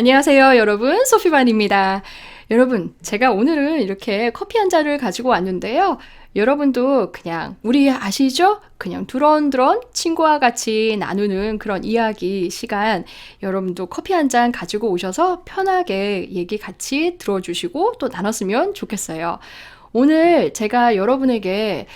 안녕하세요, 여러분. 소피반입니다. 여러분, 제가 오늘은 이렇게 커피 한 잔을 가지고 왔는데요. 여러분도 그냥 우리 아시죠? 그냥 두런두런 친구와 같이 나누는 그런 이야기 시간 여러분도 커피 한 잔 가지고 오셔서 편하게 얘기 같이 들어주시고 또 나눴으면 좋겠어요. 오늘 제가 여러분에게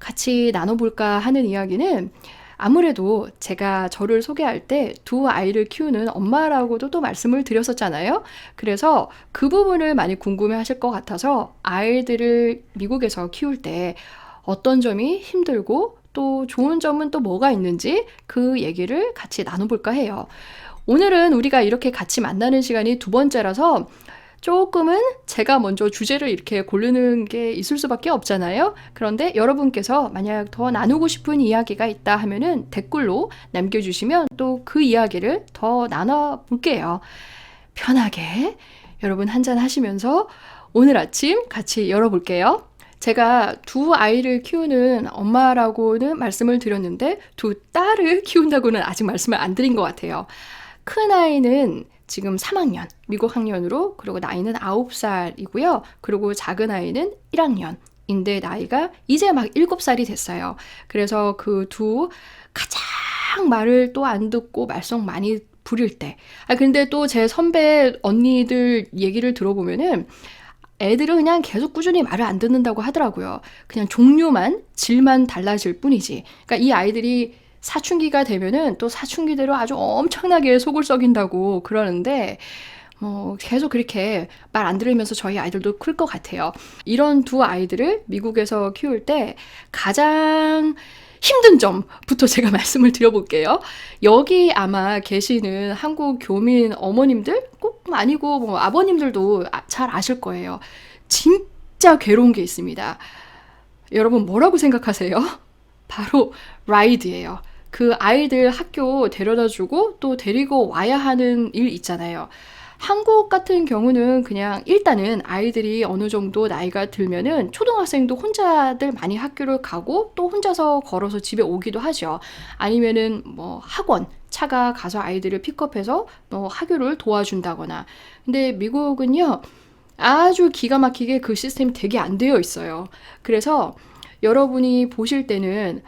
같이 나눠볼까 하는 이야기는 아무래도 제가 저를 소개할 때 두 아이를 키우는 엄마라고도 또 말씀을 드렸었잖아요. 그래서 그 부분을 많이 궁금해 하실 것 같아서 아이들을 미국에서 키울 때 어떤 점이 힘들고 또 좋은 점은 또 뭐가 있는지 그 얘기를 같이 나눠볼까 해요. 오늘은 우리가 이렇게 같이 만나는 시간이 두 번째라서 조금은 제가 먼저 주제를 이렇게 고르는 게 있을 수밖에 없잖아요. 그런데 여러분께서 만약 더 나누고 싶은 이야기가 있다 하면은 댓글로 남겨주시면 또 그 이야기를 더 나눠볼게요. 편하게 여러분 한잔 하시면서 오늘 아침 같이 열어볼게요. 제가 두 아이를 키우는 엄마라고는 말씀을 드렸는데 두 딸을 키운다고는 아직 말씀을 안 드린 것 같아요. 큰 아이는 지금 3학년, 미국 학년으로, 그리고 나이는 9살이고요. 그리고 작은 아이는 1학년. 인데 나이가 이제 막 7살이 됐어요. 그래서 그 두 가장 말을 또 안 듣고 말썽 많이 부릴 때. 아, 근데 또 제 선배 언니들 얘기를 들어보면은 애들은 그냥 계속 꾸준히 말을 안 듣는다고 하더라고요. 그냥 종류만, 질만 달라질 뿐이지. 그러니까 이 아이들이 사춘기가 되면은 또 사춘기대로 아주 엄청나게 속을 썩인다고 그러는데 뭐 계속 그렇게 말 안 들으면서 저희 아이들도 클 것 같아요. 이런 두 아이들을 미국에서 키울 때 가장 힘든 점부터 제가 말씀을 드려볼게요. 여기 아마 계시는 한국 교민 어머님들 꼭 아니고 뭐 아버님들도 아, 잘 아실 거예요. 진짜 괴로운 게 있습니다. 여러분 뭐라고 생각하세요? 바로 라이드예요. 그 아이들 학교 데려다 주고 또 데리고 와야 하는 일 있잖아요. 한국 같은 경우는 그냥 일단은 아이들이 어느 정도 나이가 들면은 초등학생도 혼자들 많이 학교를 가고 또 혼자서 걸어서 집에 오기도 하죠. 아니면은 뭐 학원, 차가 가서 아이들을 픽업해서 뭐 학교를 도와준다거나. 근데 미국은요, 아주 기가 막히게 그 시스템이 되게 안 되어 있어요. 그래서 여러분이 보실 때는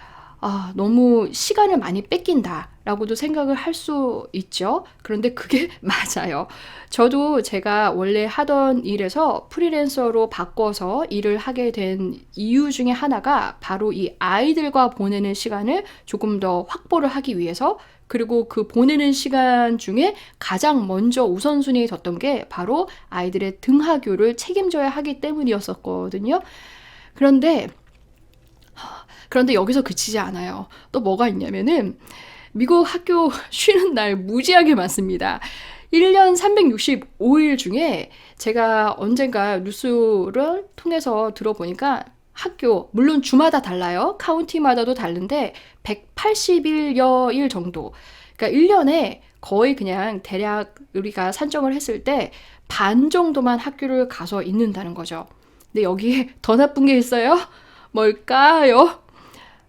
아, 너무 시간을 많이 뺏긴다. 라고도 생각을 할 수 있죠. 그런데 그게 맞아요. 저도 제가 원래 하던 일에서 프리랜서로 바꿔서 일을 하게 된 이유 중에 하나가 바로 이 아이들과 보내는 시간을 조금 더 확보를 하기 위해서 그리고 그 보내는 시간 중에 가장 먼저 우선순위에 뒀던 게 바로 아이들의 등하교를 책임져야 하기 때문이었었거든요. 그런데 그런데 여기서 그치지 않아요. 또 뭐가 있냐면은 미국 학교 쉬는 날 무지하게 많습니다. 1년 365일 중에 제가 언젠가 뉴스를 통해서 들어보니까 학교, 물론 주마다 달라요. 카운티마다도 다른데 180일여 일 정도. 그러니까 1년에 거의 그냥 대략 우리가 산정을 했을 때 반 정도만 학교를 가서 있는다는 거죠. 근데 여기에 더 나쁜 게 있어요? 뭘까요?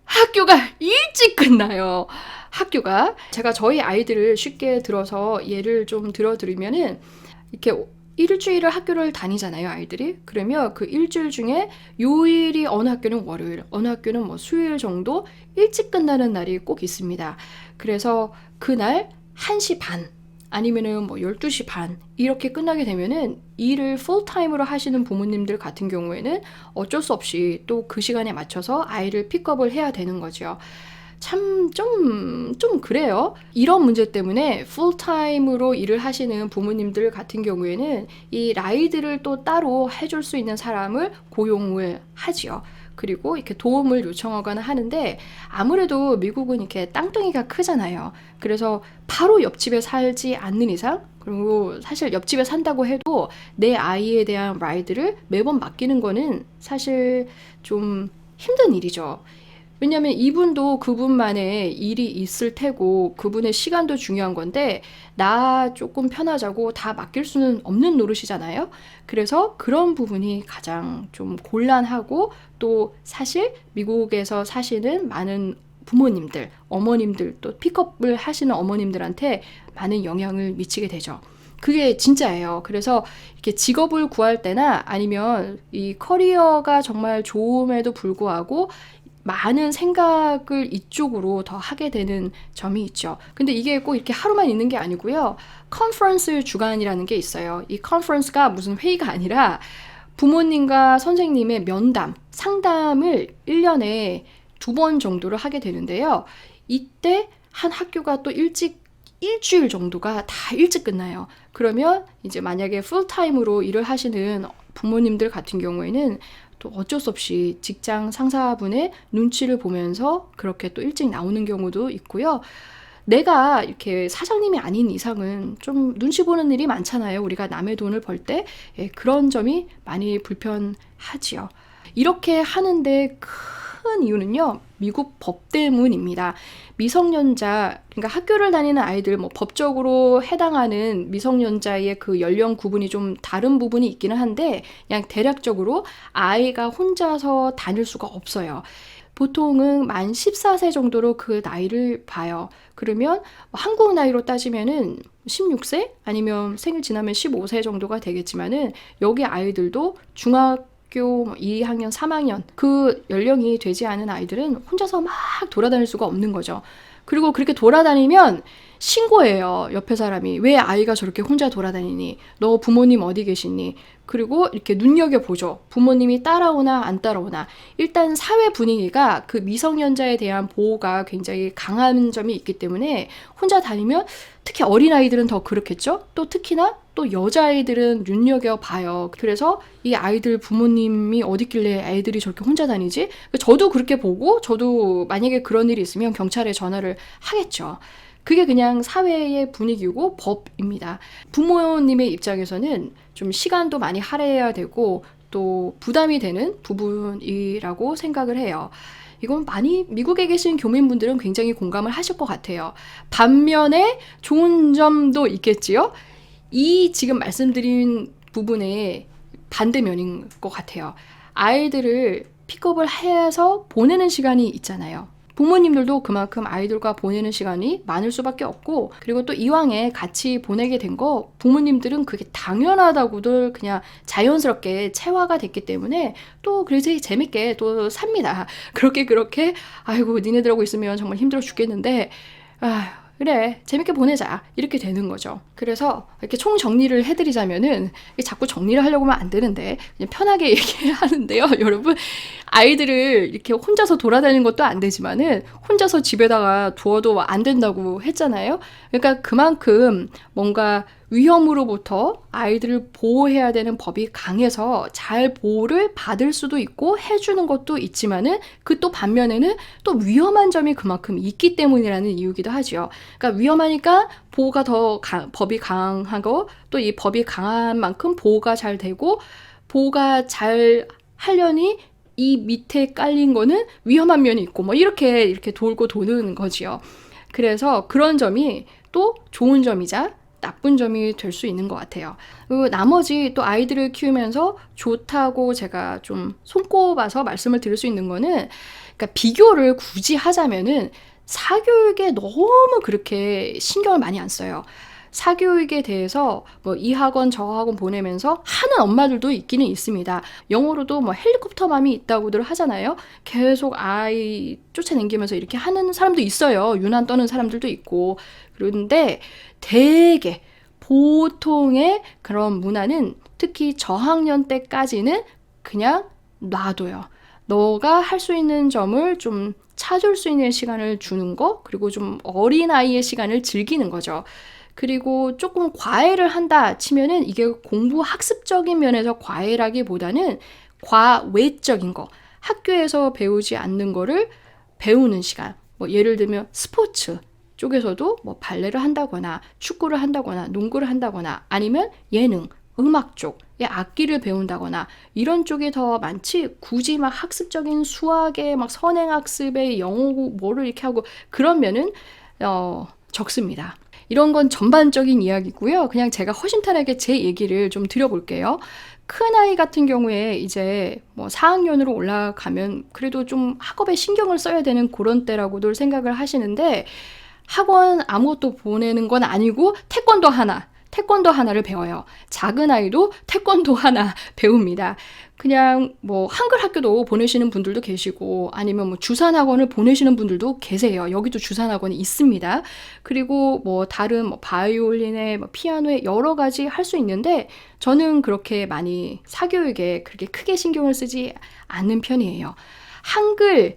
학교가 일찍 끝나요. 학교가 제가 저희 아이들을 쉽게 들어서 예를 좀 들어드리면은 이렇게 일주일을 학교를 다니잖아요, 아이들이. 그러면 그 일주일 중에 요일이 어느 학교는 월요일, 어느 학교는 뭐 수요일 정도 일찍 끝나는 날이 꼭 있습니다. 그래서 그날 1시 반, 아니면은 뭐 12시 반 이렇게 끝나게 되면은 일을 풀타임으로 하시는 부모님들 같은 경우에는 어쩔 수 없이 또 그 시간에 맞춰서 아이를 픽업을 해야 되는 거죠. 참, 좀, 좀 그래요. 이런 문제 때문에 풀타임으로 일을 하시는 부모님들 같은 경우에는 이 라이드를 또 따로 해줄 수 있는 사람을 고용을 하지요. 그리고 이렇게 도움을 요청하거나 하는데 아무래도 미국은 이렇게 땅덩이가 크잖아요. 그래서 바로 옆집에 살지 않는 이상 그리고 사실 옆집에 산다고 해도 내 아이에 대한 라이드를 매번 맡기는 거는 사실 좀 힘든 일이죠. 왜냐면 이분도 그분만의 일이 있을 테고 그분의 시간도 중요한 건데 나 조금 편하자고 다 맡길 수는 없는 노릇이잖아요. 그래서 그런 부분이 가장 좀 곤란하고 또 사실 미국에서 사시는 많은 부모님들, 어머님들 또 픽업을 하시는 어머님들한테 많은 영향을 미치게 되죠. 그게 진짜예요. 그래서 이렇게 직업을 구할 때나 아니면 이 커리어가 정말 좋음에도 불구하고 많은 생각을 이쪽으로 더 하게 되는 점이 있죠. 근데 이게 꼭 이렇게 하루만 있는 게 아니고요. 컨퍼런스 주간이라는 게 있어요. 이 컨퍼런스가 무슨 회의가 아니라 부모님과 선생님의 면담, 상담을 1년에 두 번 정도를 하게 되는데요. 이때 한 학교가 또 일찍 일주일 정도가 다 일찍 끝나요. 그러면 이제 만약에 풀타임으로 일을 하시는 부모님들 같은 경우에는 또 어쩔 수 없이 직장 상사분의 눈치를 보면서 그렇게 또 일찍 나오는 경우도 있고요. 내가 이렇게 사장님이 아닌 이상은 좀 눈치 보는 일이 많잖아요. 우리가 남의 돈을 벌 때. 예, 그런 점이 많이 불편하지요. 이렇게 하는데 큰 이유는요. 미국 법 때문입니다. 미성년자, 그러니까 학교를 다니는 아이들, 뭐 법적으로 해당하는 미성년자의 그 연령 구분이 좀 다른 부분이 있기는 한데, 그냥 대략적으로 아이가 혼자서 다닐 수가 없어요. 보통은 만 14세 정도로 그 나이를 봐요. 그러면 한국 나이로 따지면은 16세 아니면 생일 지나면 15세 정도가 되겠지만은 여기 아이들도 중학 교 2학년, 3학년 그 연령이 되지 않은 아이들은 혼자서 막 돌아다닐 수가 없는 거죠. 그리고 그렇게 돌아다니면 신고해요. 옆에 사람이. 왜 아이가 저렇게 혼자 돌아다니니? 너 부모님 어디 계시니? 그리고 이렇게 눈여겨보죠. 부모님이 따라오나 안 따라오나. 일단 사회 분위기가 그 미성년자에 대한 보호가 굉장히 강한 점이 있기 때문에 혼자 다니면 특히 어린아이들은 더 그렇겠죠? 또 특히나 또 여자아이들은 눈여겨봐요. 그래서 이 아이들 부모님이 어딨길래 애들이 저렇게 혼자 다니지? 저도 그렇게 보고 저도 만약에 그런 일이 있으면 경찰에 전화를 하겠죠. 그게 그냥 사회의 분위기고 법입니다. 부모님의 입장에서는 좀 시간도 많이 할애해야 되고 또 부담이 되는 부분이라고 생각을 해요. 이건 많이 미국에 계신 교민분들은 굉장히 공감을 하실 것 같아요. 반면에 좋은 점도 있겠지요. 이 지금 말씀드린 부분의 반대면인 것 같아요. 아이들을 픽업을 해서 보내는 시간이 있잖아요. 부모님들도 그만큼 아이들과 보내는 시간이 많을 수밖에 없고 그리고 또 이왕에 같이 보내게 된 거 부모님들은 그게 당연하다고들 그냥 자연스럽게 체화가 됐기 때문에 또 그래서 재밌게 또 삽니다. 그렇게 그렇게 아이고 니네들하고 있으면 정말 힘들어 죽겠는데 아 그래 재밌게 보내자 이렇게 되는 거죠. 그래서 이렇게 총 정리를 해드리자면은 자꾸 정리를 하려고 하면 안 되는데 그냥 편하게 얘기하는데요, 여러분 아이들을 이렇게 혼자서 돌아다니는 것도 안 되지만은 혼자서 집에다가 두어도 안 된다고 했잖아요. 그러니까 그만큼 뭔가 위험으로부터 아이들을 보호해야 되는 법이 강해서 잘 보호를 받을 수도 있고 해주는 것도 있지만은 그 또 반면에는 또 위험한 점이 그만큼 있기 때문이라는 이유기도 하죠. 그러니까 위험하니까 보호가 더 강, 법이 강하고 또 이 법이 강한 만큼 보호가 잘 되고 보호가 잘 하려니 이 밑에 깔린 거는 위험한 면이 있고 뭐 이렇게 이렇게 돌고 도는 거지요. 그래서 그런 점이 또 좋은 점이자 나쁜 점이 될 수 있는 것 같아요. 그리고 나머지 또 아이들을 키우면서 좋다고 제가 좀 손꼽아서 말씀을 드릴 수 있는 거는 그러니까 비교를 굳이 하자면은 사교육에 너무 그렇게 신경을 많이 안 써요. 사교육에 대해서 뭐 이 학원 저 학원 보내면서 하는 엄마들도 있기는 있습니다. 영어로도 뭐 헬리콥터 맘이 있다고들 하잖아요. 계속 아이 쫓아다니면서 이렇게 하는 사람도 있어요. 유난 떠는 사람들도 있고. 그런데 대개 보통의 그런 문화는 특히 저학년 때까지는 그냥 놔둬요. 너가 할 수 있는 점을 좀 찾을 수 있는 시간을 주는 거, 그리고 좀 어린아이의 시간을 즐기는 거죠. 그리고 조금 과외를 한다 치면은 이게 공부 학습적인 면에서 과외라기보다는 과외적인 거, 학교에서 배우지 않는 거를 배우는 시간. 뭐 예를 들면 스포츠, 쪽에서도 뭐 발레를 한다거나 축구를 한다거나 농구를 한다거나 아니면 예능, 음악 쪽의 악기를 배운다거나 이런 쪽이 더 많지 굳이 막 학습적인 수학에 막 선행학습에 영어 뭐를 이렇게 하고 그러면은 어 적습니다. 이런 건 전반적인 이야기고요. 그냥 제가 허심탄회하게 제 얘기를 좀 드려볼게요. 큰 아이 같은 경우에 이제 뭐 4학년으로 올라가면 그래도 좀 학업에 신경을 써야 되는 그런 때라고들 생각을 하시는데 학원 아무것도 보내는 건 아니고 태권도 하나 태권도 하나를 배워요. 작은 아이도 태권도 하나 배웁니다. 그냥 뭐 한글 학교도 보내시는 분들도 계시고 아니면 뭐 주산 학원을 보내시는 분들도 계세요. 여기도 주산 학원이 있습니다. 그리고 뭐 다른 뭐 바이올린에 뭐 피아노에 여러 가지 할 수 있는데 저는 그렇게 많이 사교육에 그렇게 크게 신경을 쓰지 않는 편이에요. 한글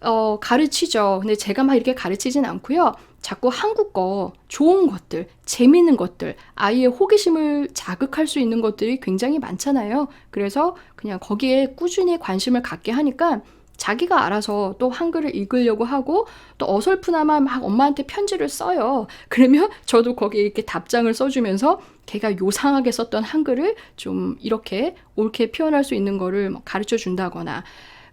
어, 가르치죠. 근데 제가 막 이렇게 가르치진 않고요. 자꾸 한국어 좋은 것들, 재미있는 것들, 아이의 호기심을 자극할 수 있는 것들이 굉장히 많잖아요. 그래서 그냥 거기에 꾸준히 관심을 갖게 하니까 자기가 알아서 또 한글을 읽으려고 하고 또 어설프나마 막 엄마한테 편지를 써요. 그러면 저도 거기에 이렇게 답장을 써주면서 걔가 요상하게 썼던 한글을 좀 이렇게 옳게 표현할 수 있는 거를 뭐 가르쳐 준다거나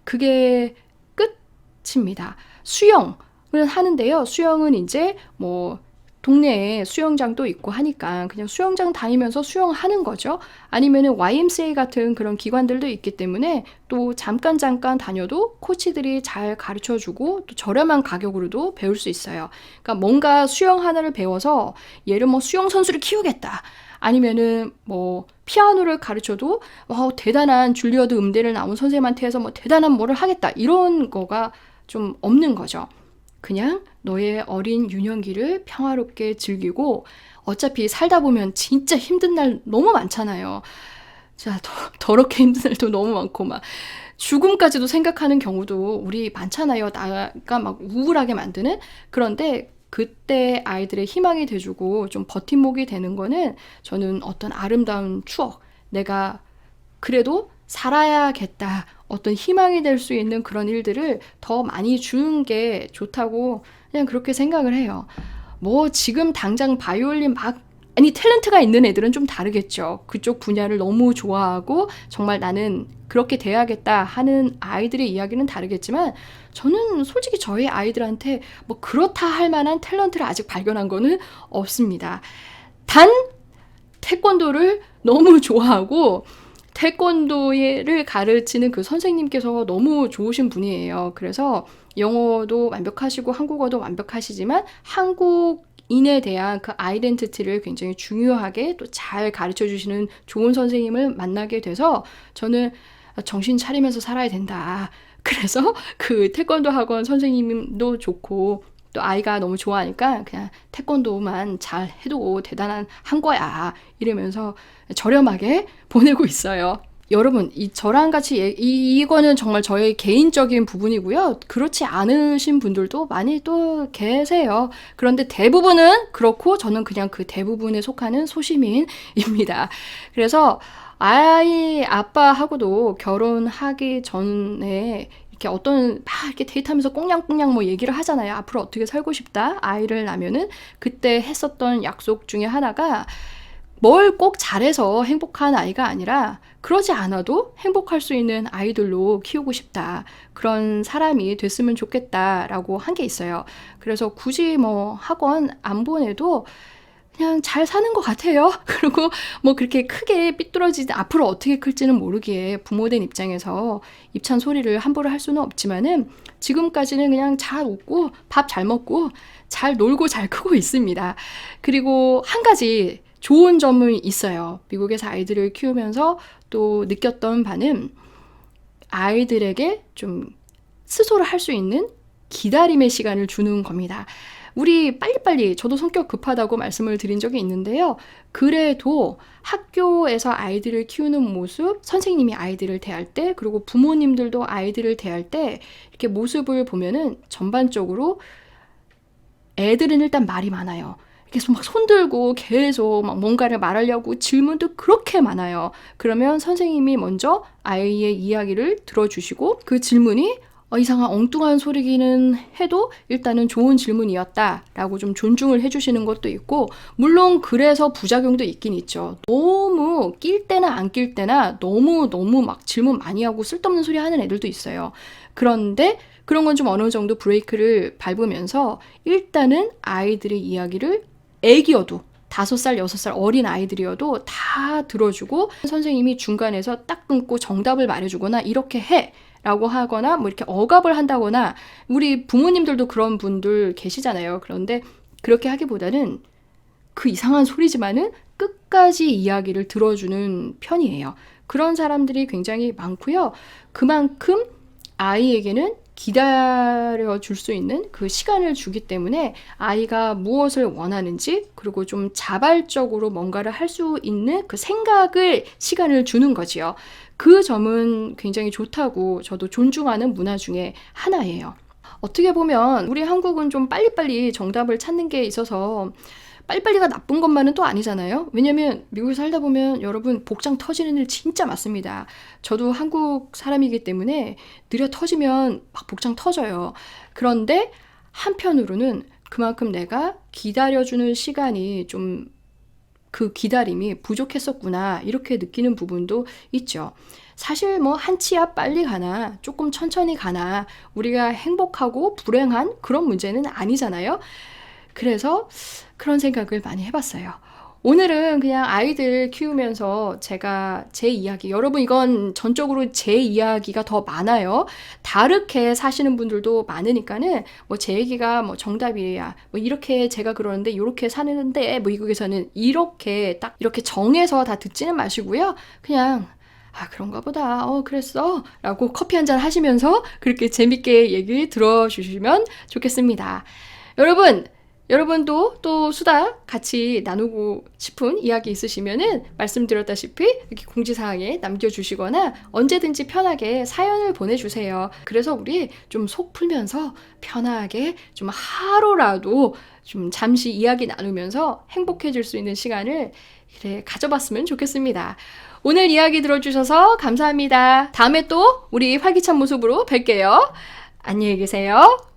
그게 끝입니다. 수영. 을 하는데요. 수영은 이제 뭐 동네에 수영장도 있고 하니까 그냥 수영장 다니면서 수영하는 거죠. 아니면은 YMCA 같은 그런 기관들도 있기 때문에 또 잠깐 잠깐 다녀도 코치들이 잘 가르쳐 주고 또 저렴한 가격으로도 배울 수 있어요. 그러니까 뭔가 수영 하나를 배워서 얘를 뭐 수영 선수를 키우겠다. 아니면은 뭐 피아노를 가르쳐도 와 대단한 줄리어드 음대를 나온 선생님한테 해서 뭐 대단한 뭐를 하겠다. 이런 거가 좀 없는 거죠. 그냥 너의 어린 유년기를 평화롭게 즐기고 어차피 살다 보면 진짜 힘든 날 너무 많잖아요. 자, 더, 더럽게 힘든 날도 너무 많고 막 죽음까지도 생각하는 경우도 우리 많잖아요. 나가 막 우울하게 만드는 그런데 그때 아이들의 희망이 돼주고 좀 버팀목이 되는 거는 저는 어떤 아름다운 추억, 내가 그래도 살아야겠다. 어떤 희망이 될 수 있는 그런 일들을 더 많이 주는 게 좋다고 그냥 그렇게 생각을 해요. 뭐 지금 당장 바이올린 막 아니 탤런트가 있는 애들은 좀 다르겠죠. 그쪽 분야를 너무 좋아하고 정말 나는 그렇게 돼야겠다 하는 아이들의 이야기는 다르겠지만 저는 솔직히 저희 아이들한테 뭐 그렇다 할 만한 탤런트를 아직 발견한 거는 없습니다. 단 태권도를 너무 좋아하고 태권도를 가르치는 그 선생님께서 너무 좋으신 분이에요. 그래서 영어도 완벽하시고 한국어도 완벽하시지만 한국 인에 대한 그 아이덴티티를 굉장히 중요하게 또 잘 가르쳐 주시는 좋은 선생님을 만나게 돼서 저는 정신 차리면서 살아야 된다. 그래서 그 태권도 학원 선생님도 좋고 또 아이가 너무 좋아하니까 그냥 태권도만 잘 해도 대단한 한 거야. 이러면서 저렴하게 보내고 있어요. 여러분, 이 저랑 같이 예, 이, 이거는 정말 저의 개인적인 부분이고요. 그렇지 않으신 분들도 많이 또 계세요. 그런데 대부분은 그렇고 저는 그냥 그 대부분에 속하는 소시민입니다. 그래서 아이 아빠하고도 결혼하기 전에 이렇게 어떤 막 이렇게 데이트하면서 꽁냥꽁냥 뭐 얘기를 하잖아요. 앞으로 어떻게 살고 싶다. 아이를 낳으면은 그때 했었던 약속 중에 하나가 뭘 꼭 잘해서 행복한 아이가 아니라 그러지 않아도 행복할 수 있는 아이들로 키우고 싶다. 그런 사람이 됐으면 좋겠다라고 한 게 있어요. 그래서 굳이 뭐 학원 안 보내도 그냥 잘 사는 것 같아요. 그리고 뭐 그렇게 크게 삐뚤어지지 앞으로 어떻게 클지는 모르기에 부모된 입장에서 입찬 소리를 함부로 할 수는 없지만은 지금까지는 그냥 잘 웃고 밥 잘 먹고 잘 놀고 잘 크고 있습니다. 그리고 한 가지 좋은 점이 있어요. 미국에서 아이들을 키우면서 또 느꼈던 바는 아이들에게 좀 스스로 할 수 있는 기다림의 시간을 주는 겁니다. 우리 빨리빨리 저도 성격 급하다고 말씀을 드린 적이 있는데요. 그래도 학교에서 아이들을 키우는 모습, 선생님이 아이들을 대할 때, 그리고 부모님들도 아이들을 대할 때 이렇게 모습을 보면은 전반적으로 애들은 일단 말이 많아요. 계속 막 손들고 계속 막 뭔가를 말하려고 질문도 그렇게 많아요. 그러면 선생님이 먼저 아이의 이야기를 들어주시고 그 질문이 어, 이상한 엉뚱한 소리기는 해도 일단은 좋은 질문이었다라고 좀 존중을 해주시는 것도 있고 물론 그래서 부작용도 있긴 있죠. 너무 낄 때나 안 낄 때나 너무 너무 막 질문 많이 하고 쓸데없는 소리 하는 애들도 있어요. 그런데 그런 건 좀 어느 정도 브레이크를 밟으면서 일단은 아이들의 이야기를 애기여도 다섯 살, 여섯 살 어린 아이들이어도 다 들어주고 선생님이 중간에서 딱 끊고 정답을 말해주거나 이렇게 해. 라고 하거나 뭐 이렇게 억압을 한다거나 우리 부모님들도 그런 분들 계시잖아요. 그런데 그렇게 하기보다는 그 이상한 소리지만은 끝까지 이야기를 들어주는 편이에요. 그런 사람들이 굉장히 많고요. 그만큼 아이에게는 기다려 줄 수 있는 그 시간을 주기 때문에 아이가 무엇을 원하는지 그리고 좀 자발적으로 뭔가를 할 수 있는 그 생각을 시간을 주는 거지요. 그 점은 굉장히 좋다고 저도 존중하는 문화 중에 하나예요. 어떻게 보면 우리 한국은 좀 빨리빨리 정답을 찾는 게 있어서 빨리빨리가 나쁜 것만은 또 아니잖아요. 왜냐면 미국에 살다 보면 여러분 복장 터지는 일 진짜 많습니다. 저도 한국 사람이기 때문에 느려 터지면 막 복장 터져요. 그런데 한편으로는 그만큼 내가 기다려주는 시간이 좀 그 기다림이 부족했었구나 이렇게 느끼는 부분도 있죠. 사실 뭐 한 치 앞 빨리 가나 조금 천천히 가나 우리가 행복하고 불행한 그런 문제는 아니잖아요. 그래서 그런 생각을 많이 해봤어요. 오늘은 그냥 아이들 키우면서 제가 제 이야기, 여러분 이건 전적으로 제 이야기가 더 많아요. 다르게 사시는 분들도 많으니까는 뭐 제 얘기가 뭐 정답이야. 뭐 이렇게 제가 그러는데 이렇게 사는데 뭐 미국에서는 이렇게 딱 이렇게 정해서 다 듣지는 마시고요. 그냥 아, 그런가 보다. 어, 그랬어. 라고 커피 한 잔 하시면서 그렇게 재밌게 얘기 들어주시면 좋겠습니다. 여러분, 여러분도 또 수다 같이 나누고 싶은 이야기 있으시면은 말씀드렸다시피 이렇게 공지사항에 남겨주시거나 언제든지 편하게 사연을 보내주세요. 그래서 우리 좀 속 풀면서 편하게 좀 하루라도 좀 잠시 이야기 나누면서 행복해질 수 있는 시간을 그래 가져봤으면 좋겠습니다. 오늘 이야기 들어주셔서 감사합니다. 다음에 또 우리 활기찬 모습으로 뵐게요. 안녕히 계세요.